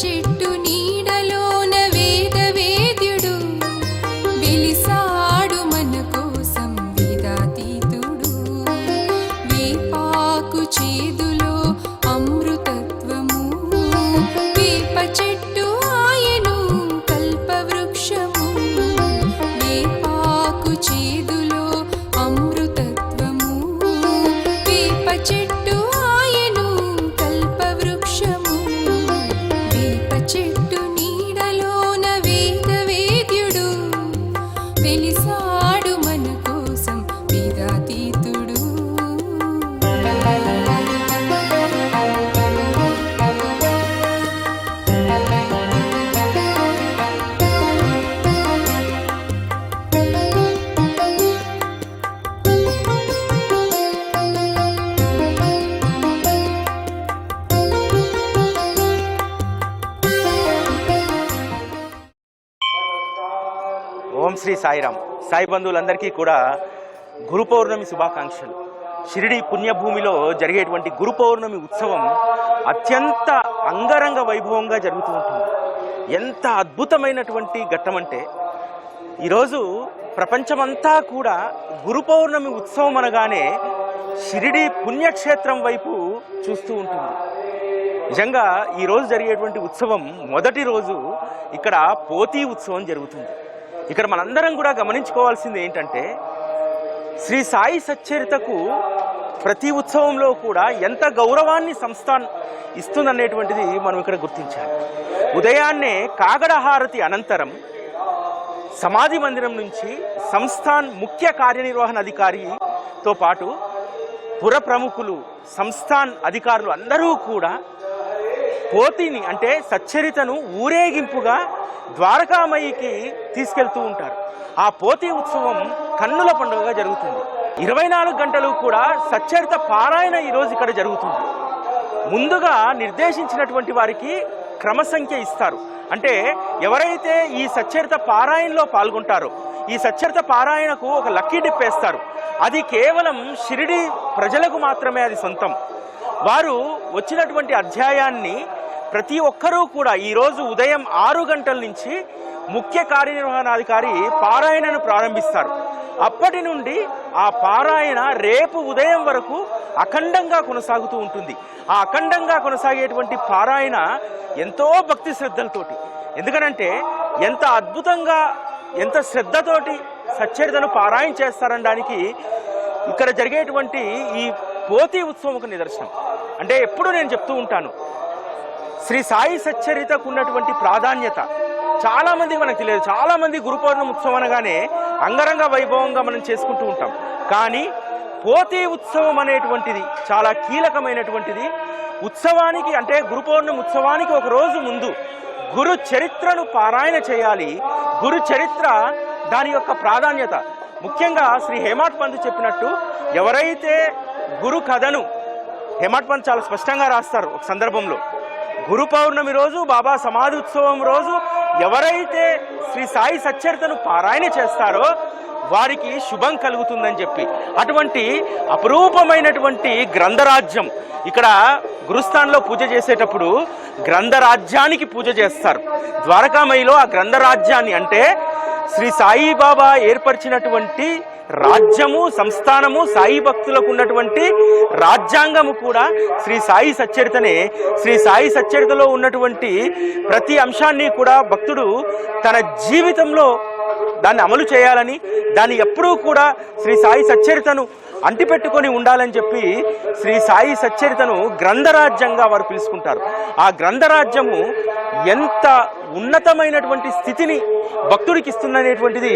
చెట్టుని సాయిరాం సాయిరామ్. సాయి బంధువులందరికీ కూడా గురు పౌర్ణమి శుభాకాంక్షలు. షిరిడి పుణ్యభూమిలో జరిగేటువంటి గురు పౌర్ణమి ఉత్సవం అత్యంత అంగరంగ వైభవంగా జరుగుతూ ఉంటుంది. ఎంత అద్భుతమైనటువంటి ఘట్టం అంటే ఈరోజు ప్రపంచమంతా కూడా గురు పౌర్ణమి ఉత్సవం అనగానే షిరిడి పుణ్యక్షేత్రం వైపు చూస్తూ ఉంటుంది. నిజంగా ఈరోజు జరిగేటువంటి ఉత్సవం మొదటి రోజు ఇక్కడ పోతీ ఉత్సవం జరుగుతుంది. ఇక్కడ మనందరం కూడా గమనించుకోవాల్సింది ఏంటంటే శ్రీ సాయి సచ్చరితకు ప్రతి ఉత్సవంలో కూడా ఎంత గౌరవాన్ని సంస్థాన్ ఇస్తుందనేటువంటిది మనం ఇక్కడ గుర్తించాలి. ఉదయాన్నే కాగడ హారతి అనంతరం సమాధి మందిరం నుంచి సంస్థాన్ ముఖ్య కార్యనిర్వహణ అధికారితో పాటు పుర ప్రముఖులు సంస్థాన్ అధికారులు అందరూ కూడా పోతిని అంటే సచ్చరితను ఊరేగింపుగా ద్వారకామయికి తీసుకెళ్తూ ఉంటారు. ఆ పోతి ఉత్సవం కన్నుల పండుగగా జరుగుతుంది. ఇరవై నాలుగు గంటలు కూడా సచ్చరిత పారాయణ ఈరోజు ఇక్కడ జరుగుతుంది. ముందుగా నిర్దేశించినటువంటి వారికి క్రమ సంఖ్య ఇస్తారు. అంటే ఎవరైతే ఈ సచ్చరిత పారాయణలో పాల్గొంటారో ఈ సచ్చరిత పారాయణకు ఒక లక్కీ డిప్ వేస్తారు. అది కేవలం షిరిడి ప్రజలకు మాత్రమే అది సొంతం. వారు వచ్చినటువంటి అధ్యాయాన్ని ప్రతి ఒక్కరూ కూడా ఈరోజు ఉదయం ఆరు గంటల నుంచి ముఖ్య కార్యనిర్వహణాధికారి పారాయణను ప్రారంభిస్తారు. అప్పటి నుండి ఆ పారాయణ రేపు ఉదయం వరకు అఖండంగా కొనసాగుతూ ఉంటుంది. ఆ అఖండంగా కొనసాగేటువంటి పారాయణ ఎంతో భక్తి శ్రద్ధలతోటి ఎందుకనంటే ఎంత అద్భుతంగా ఎంత శ్రద్ధతోటి సచ్చరితను పారాయణ చేస్తారనడానికి ఇక్కడ జరిగేటువంటి ఈ పోతి ఉత్సవం ఒక నిదర్శనం. అంటే ఎప్పుడు నేను చెప్తూ ఉంటాను శ్రీ సాయి సచ్చరితకు ఉన్నటువంటి ప్రాధాన్యత. చాలా మందికి మనకు తెలియదు. చాలా మంది గురు పౌర్ణమి ఉత్సవం అనగానే అంగరంగ వైభవంగా మనం చేసుకుంటూ ఉంటాం. కానీ పోతే ఉత్సవం అనేటువంటిది చాలా కీలకమైనటువంటిది. ఉత్సవానికి అంటే గురు పౌర్ణమి ఉత్సవానికి ఒక రోజు ముందు గురు చరిత్రను పారాయణ చేయాలి. గురు చరిత్ర దాని యొక్క ప్రాధాన్యత. ముఖ్యంగా శ్రీ హేమాట్ పంత్ చెప్పినట్టు ఎవరైతే గురు కథను హేమాట్ పంత్ చాలా స్పష్టంగా రాస్తారు ఒక సందర్భంలో. గురు పౌర్ణమి రోజు బాబా సమాధి ఉత్సవం రోజు ఎవరైతే శ్రీ సాయి సచ్చరితను పారాయణ చేస్తారో వారికి శుభం కలుగుతుందని చెప్పి. అటువంటి అపురూపమైనటువంటి గ్రంథరాజ్యం ఇక్కడ గురుస్థాన్లో పూజ చేసేటప్పుడు గ్రంథరాజ్యానికి పూజ చేస్తారు. ద్వారకామయిలో ఆ గ్రంథరాజ్యాన్ని అంటే శ్రీ సాయిబాబా ఏర్పరిచినటువంటి రాజ్యము సంస్థానము సాయి భక్తులకు ఉన్నటువంటి రాజ్యాంగము కూడా శ్రీ సాయి సచ్చరితనే. శ్రీ సాయి సచ్చరితలో ఉన్నటువంటి ప్రతి అంశాన్ని కూడా భక్తుడు తన జీవితంలో దాన్ని అమలు చేయాలని దాన్ని ఎప్పుడూ కూడా శ్రీ సాయి సచ్చరితను అంటిపెట్టుకొని ఉండాలని చెప్పి శ్రీ సాయి సచ్చరితను గ్రంథరాజ్యంగా వారు పిలుచుకుంటారు. ఆ గ్రంథరాజ్యము ఎంత ఉన్నతమైనటువంటి స్థితిని భక్తుడికి ఇస్తుందనేటువంటిది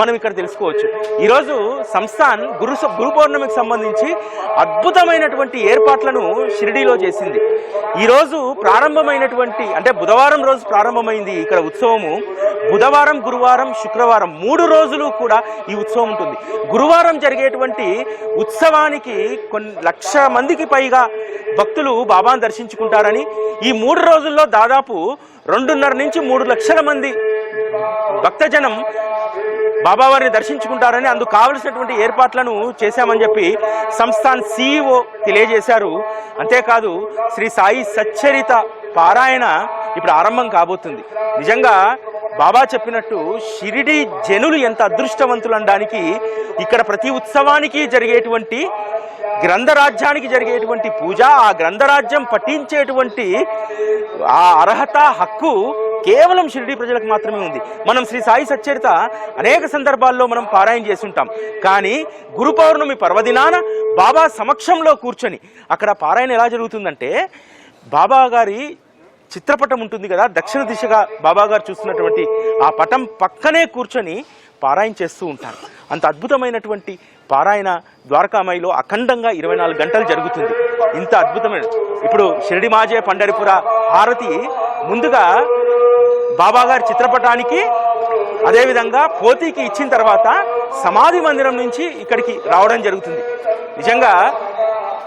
మనం ఇక్కడ తెలుసుకోవచ్చు. ఈరోజు సంస్థాన్ గురు గురు పౌర్ణమికి సంబంధించి అద్భుతమైనటువంటి ఏర్పాట్లను షిరిడీలో చేసింది. ఈరోజు ప్రారంభమైనటువంటి అంటే బుధవారం రోజు ప్రారంభమైంది ఇక్కడ ఉత్సవము. బుధవారం గురువారం శుక్రవారం మూడు రోజులు కూడా ఈ ఉత్సవం ఉంటుంది. గురువారం జరిగేటువంటి ఉత్సవానికి కొన్ని లక్ష మందికి పైగా భక్తులు బాబాను దర్శించుకుంటారని ఈ మూడు రోజుల్లో దాదాపు రెండున్నర నుంచి మూడు లక్షల మంది భక్తజనం బాబావారిని దర్శించుకుంటారని అందుకు కావలసినటువంటి ఏర్పాట్లను చేశామని చెప్పి సంస్థాన్ సిఇఓ తెలియజేశారు. అంతేకాదు శ్రీ సాయి సచ్చరిత పారాయణ ఇప్పుడు ఆరంభం కాబోతుంది. నిజంగా బాబా చెప్పినట్టు షిరిడి జనులు ఎంత అదృష్టవంతులు అనడానికి ఇక్కడ ప్రతి ఉత్సవానికి జరిగేటువంటి గ్రంథరాజ్యానికి జరిగేటువంటి పూజ ఆ గ్రంథరాజ్యం పఠించేటువంటి ఆ అర్హత హక్కు కేవలం షిరిడి ప్రజలకు మాత్రమే ఉంది. మనం శ్రీ సాయి సచ్చరిత అనేక సందర్భాల్లో మనం పారాయణ చేస్తుంటాం. కానీ గురు పౌర్ణమి పర్వదినాన బాబా సమక్షంలో కూర్చొని అక్కడ పారాయణ ఎలా జరుగుతుందంటే బాబా గారి చిత్రపటం ఉంటుంది కదా దక్షిణ దిశగా బాబా గారు చూస్తున్నటువంటి ఆ పటం పక్కనే కూర్చొని పారాయణ చేస్తూ ఉంటారు. అంత అద్భుతమైనటువంటి పారాయణ ద్వారకామాయిలో అఖండంగా ఇరవై నాలుగు గంటలు జరుగుతుంది. ఇంత అద్భుతమైన ఇప్పుడు షిరిడి మాజే పండరిపుర హారతి ముందుగా బాబాగారి చిత్రపటానికి అదేవిధంగా పోతీకి ఇచ్చిన తర్వాత సమాధి మందిరం నుంచి ఇక్కడికి రావడం జరుగుతుంది. నిజంగా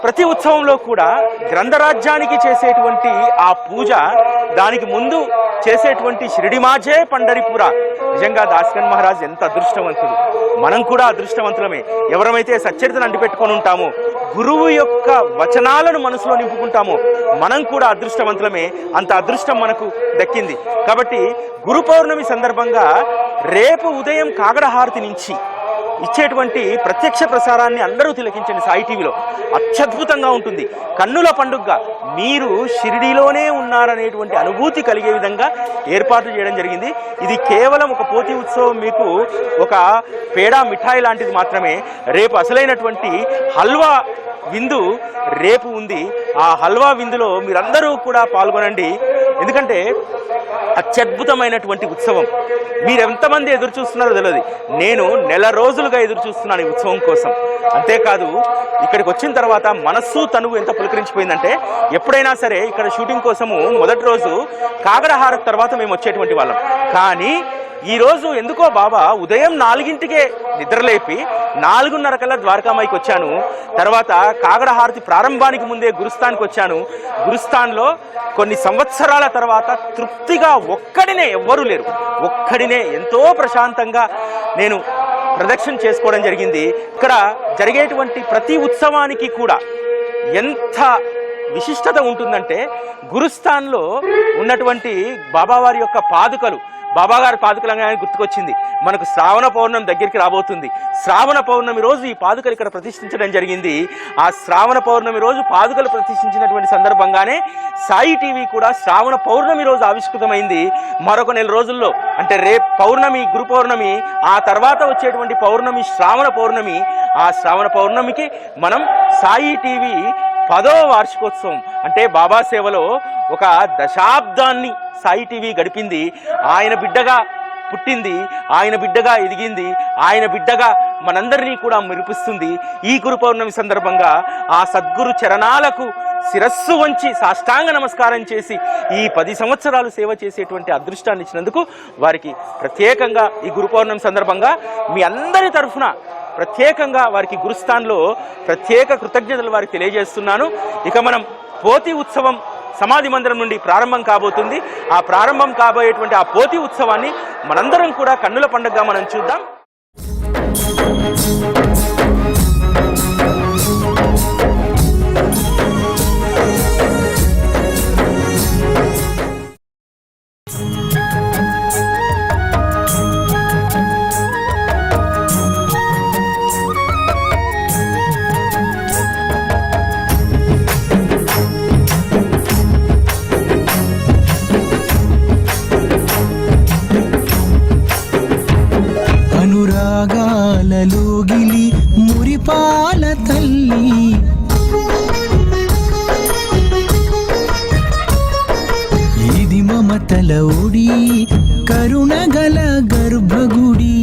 ప్రతి ఉత్సవంలో కూడా గ్రంథరాజ్యానికి చేసేటువంటి ఆ పూజ దానికి ముందు చేసేటువంటి షిరిడిమాజే పండరిపుర. నిజంగా దాస్కన్ మహారాజ్ ఎంత అదృష్టవంతుడు. మనం కూడా అదృష్టవంతులమే. ఎవరమైతే సచ్చరితను అంటిపెట్టుకొని ఉంటామో గురువు యొక్క వచనాలను మనసులో నింపుకుంటామో మనం కూడా అదృష్టవంతులమే. అంత అదృష్టం మనకు దక్కింది. కాబట్టి గురు పౌర్ణమి సందర్భంగా రేపు ఉదయం కాగడహారతి నుంచి ఇచ్చేటువంటి ప్రత్యక్ష ప్రసారాన్ని అందరూ తిలకించండి సాయి టీవీలో. అత్యద్భుతంగా ఉంటుంది. కన్నుల పండుగగా మీరు షిరిడీలోనే ఉన్నారనేటువంటి అనుభూతి కలిగే విధంగా ఏర్పాట్లు చేయడం జరిగింది. ఇది కేవలం ఒక పోతి ఉత్సవం మీకు ఒక పేడా మిఠాయి లాంటిది మాత్రమే. రేపు అసలైనటువంటి హల్వా విందు రేపు ఉంది. ఆ హల్వా విందులో మీరందరూ కూడా పాల్గొనండి. ఎందుకంటే అత్యద్భుతమైనటువంటి ఉత్సవం. మీరెంతమంది ఎదురు చూస్తున్నారో తెలియదు నేను నెల రోజులు రోజులుగా ఎదురు చూస్తున్నాను ఈ ఉత్సవం కోసం. అంతేకాదు ఇక్కడికి వచ్చిన తర్వాత మనస్సు తనువు ఎంత పులకరించిపోయిందంటే ఎప్పుడైనా సరే ఇక్కడ షూటింగ్ కోసము మొదటి రోజు కాగడహారతి తర్వాత మేము వచ్చేటువంటి వాళ్ళం. కానీ ఈ రోజు ఎందుకో బాబా ఉదయం నాలుగింటికే నిద్రలేపి నాలుగున్నర కల్లా ద్వారకామాయికి వచ్చాను. తర్వాత కాగడ హారతి ప్రారంభానికి ముందే గురుస్థాన్కి వచ్చాను. గురుస్థాన్లో కొన్ని సంవత్సరాల తర్వాత తృప్తిగా ఒక్కడినే ఎవ్వరూ లేరు. ఒక్కడినే ఎంతో ప్రశాంతంగా నేను ప్రదక్షిణ చేసుకోవడం జరిగింది. ఇక్కడ జరిగేటువంటి ప్రతి ఉత్సవానికి కూడా ఎంత విశిష్టత ఉంటుందంటే గురుస్థాన్లో ఉన్నటువంటి బాబావారి యొక్క పాదుకలు బాబాగారి పాదుకలంగానే గుర్తుకొచ్చింది. మనకు శ్రావణ పౌర్ణమి దగ్గరికి రాబోతుంది. శ్రావణ పౌర్ణమి రోజు ఈ పాదుకలు ఇక్కడ ప్రతిష్ఠించడం జరిగింది. ఆ శ్రావణ పౌర్ణమి రోజు పాదుకలు ప్రతిష్ఠించినటువంటి సందర్భంగానే సాయి టీవీ కూడా శ్రావణ పౌర్ణమి రోజు ఆవిష్కృతమైంది. మరొక నెల రోజుల్లో అంటే రేపు పౌర్ణమి గురు పౌర్ణమి ఆ తర్వాత వచ్చేటువంటి పౌర్ణమి శ్రావణ పౌర్ణమి ఆ శ్రావణ పౌర్ణమికి మనం సాయి టీవీ పదో వార్షికోత్సవం. అంటే బాబా సేవలో ఒక దశాబ్దాన్ని సాయి టీవీ గడిపింది. ఆయన బిడ్డగా పుట్టింది ఆయన బిడ్డగా ఎదిగింది ఆయన బిడ్డగా మనందరినీ కూడా మెరిపిస్తుంది. ఈ గురు పౌర్ణమి సందర్భంగా ఆ సద్గురు చరణాలకు శిరస్సు వంచి సాష్టాంగ నమస్కారం చేసి ఈ పది సంవత్సరాలు సేవ చేసేటువంటి అదృష్టాన్ని ఇచ్చినందుకు వారికి ప్రత్యేకంగా ఈ గురు పౌర్ణమి సందర్భంగా మీ అందరి తరఫున ప్రత్యేకంగా వారికి గురుస్థాన్లో ప్రత్యేక కృతజ్ఞతలు వారికి తెలియజేస్తున్నాను. ఇక మనం పోతి ఉత్సవం సమాధి మందిరం నుండి ప్రారంభం కాబోతుంది. ఆ ప్రారంభం కాబోయేటువంటి ఆ పోతి ఉత్సవాన్ని మనందరం కూడా కన్నుల పండుగగా మనం చూద్దాం. మమతల ఒడి కరుణగల గర్భగుడి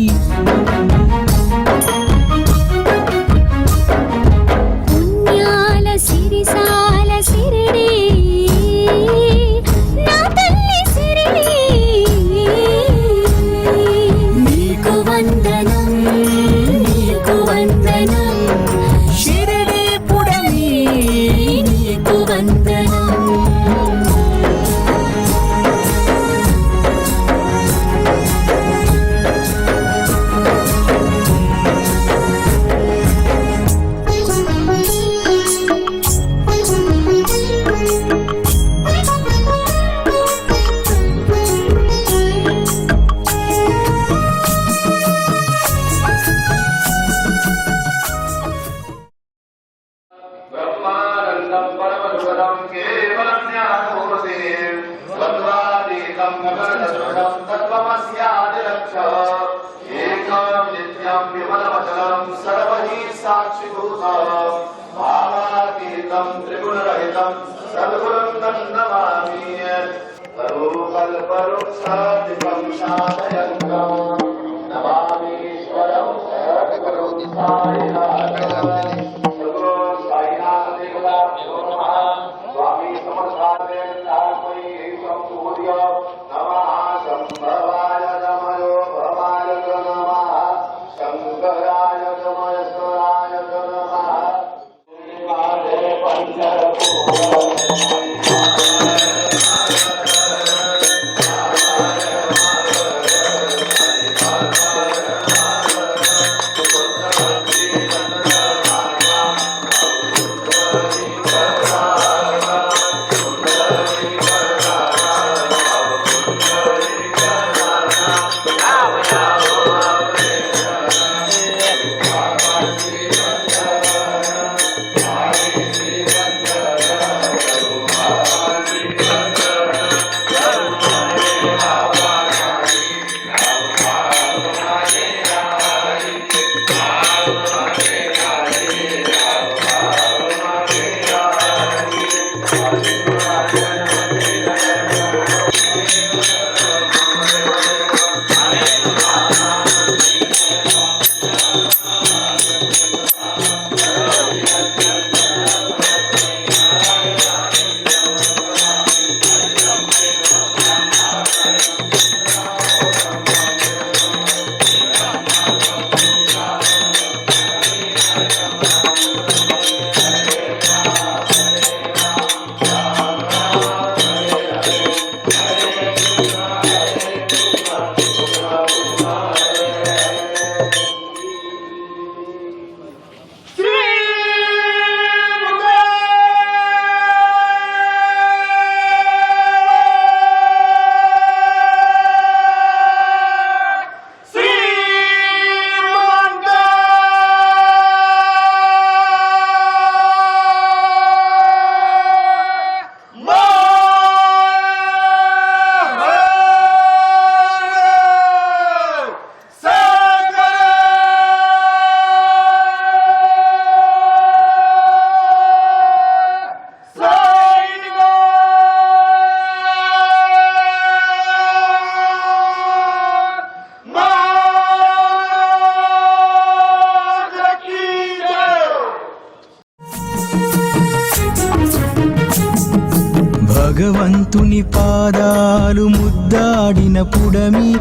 భగవంతుని పాదాలు ముద్దాడిన పుడమి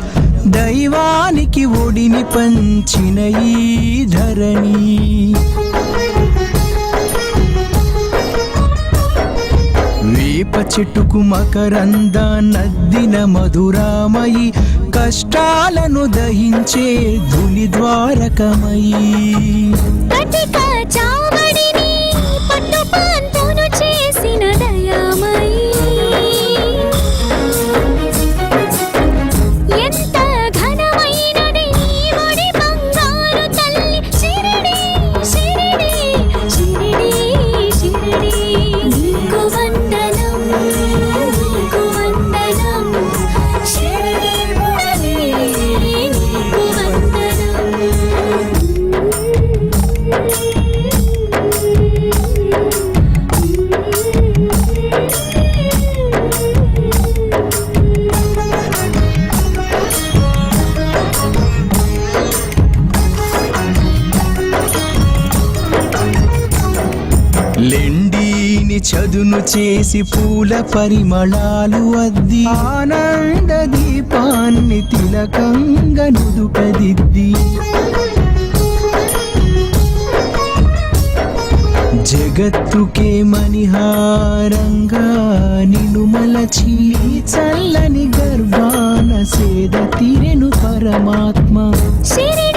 దైవానికి ఒడిని పంచిన ఈ ధరణి. వేప చెట్టుకు మకరంద నద్దిన మధురామయి కష్టాలను దహించే ధుని ద్వారకమయి. చేసిన చేసి పూల పరిమళాలు అద్ది. ఆనంద దీపాన్ని తిలకంగా నుదుటదిద్ది జగత్తుకే మణిహారంగా నిన్ను మలచి. చల్లని గర్భాన సేద తీరెను పరమాత్మ. షిరిడిలో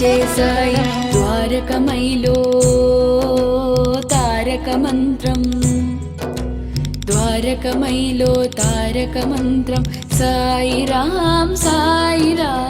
చేశాయి. ద్వారకమైలో తారక మంత్రం ద్వారకమైలో తారక మంత్రం సాయిరాం సాయిరాం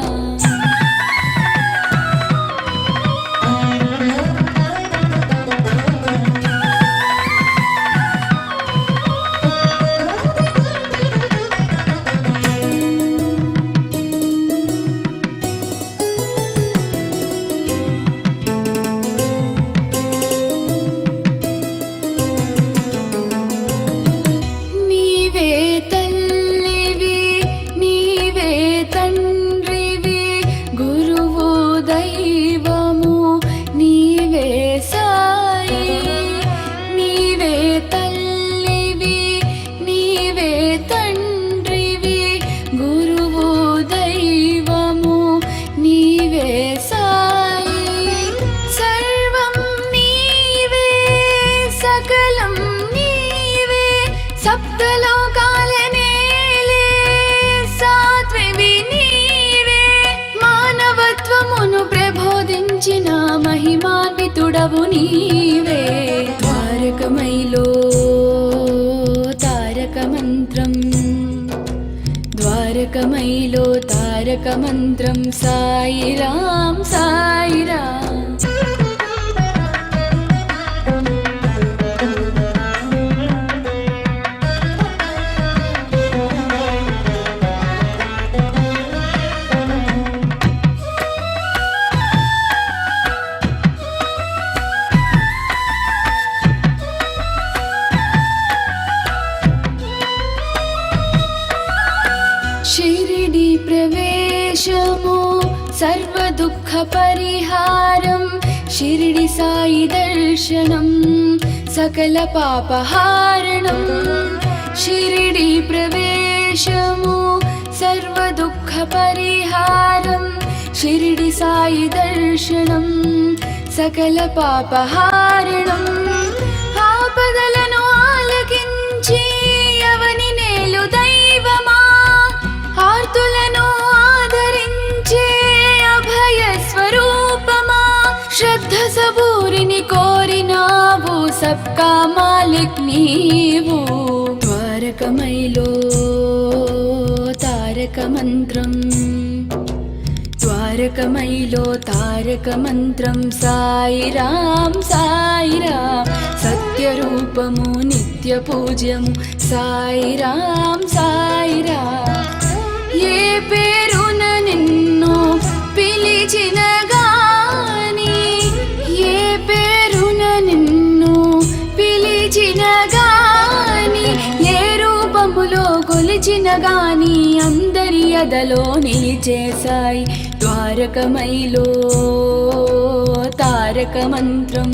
తారక మంత్రం సాయిరాం సాయిరాం దర్శనం సకల పాపహారణం షిరిడి ప్రవేశము సర్వ దుఃఖ పరిహారం షిరిడి సాయి దర్శనం సకల పాపహారణం ఆపదలను శుద్ధ సబూరిని కోరినావు సబ్కా మాలిక్ నీవు. ద్వారకమైలో తారక మంత్రం ద్వారకమైలో తారక మంత్రం సాయిరాం సాయిరాం. సత్యరూపము నిత్య పూజ్యము సాయిరాం సాయిరాం. ఏ పేరున నిన్ను పిలిచిన వచ్చిన గాని అందరి అదలో నిలిచేశాయి. ద్వారకమైలో తారక మంత్రం.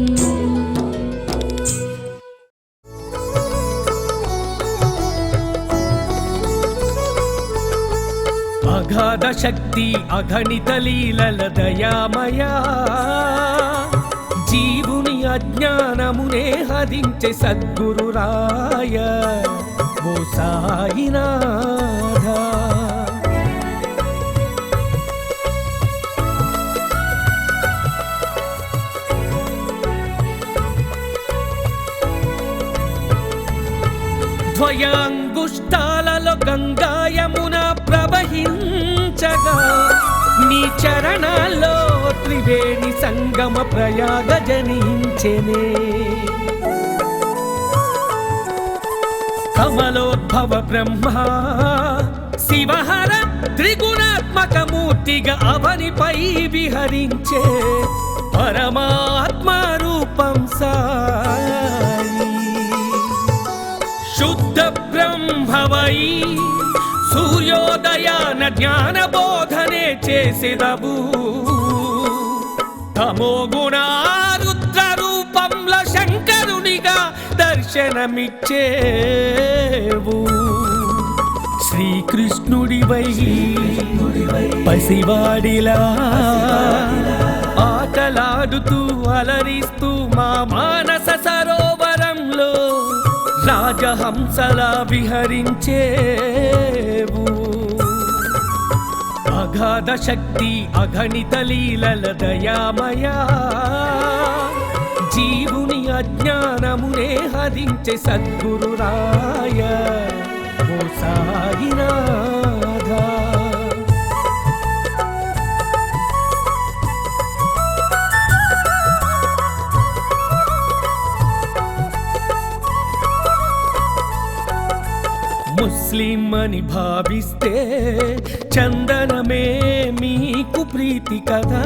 అగాధ శక్తి అగణిత లీలల దయామయా. జీవుని అజ్ఞానమునే హరించే సద్గురు రాయ సాయినాథ. ద్వయాంగుష్టాలలో గంగాయమున ప్రవహించగా నీ చరణాల్లో త్రివేణి సంగమ ప్రయాగ జనించెనే. కమలోద్భవ బ్రహ్మ. శివహర త్రిగుణాత్మక మూర్తిగా అవనిపై విహరించే పరమాత్మ రూపం సాయి. శుద్ధ బ్రహ్మవై సూర్యోదయాన జ్ఞానబోధనే చేసిదవు. తమోగుణ రుద్ర దర్శనమిచ్చేవు. శ్రీకృష్ణుడివై పసివాడిలా ఆటలాడుతూ అలరిస్తూ మా మానస సరోవరంలో రాజహంసలా విహరించేవు. అగాధ శక్తి అగణిత లీలల దయామయా జీవుని అజ్ఞానమునే హరించే సద్గురు రాయ ఓ సాయినాథ. ముస్లిం అని భావిస్తే చందనమే మీకు ప్రీతి కదా.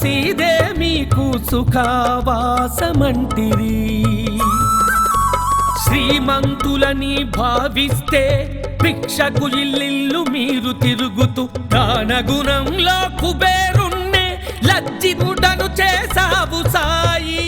కాశీదే మీకు సుఖావాసమంటిరి శ్రీమంతులని భావిస్తే భిక్షకు ఇల్లిల్లు మీరు తిరుగుతూ దాన గుణంలో కుబేరుణ్ణే లజ్జితుడను చేసావు సాయి.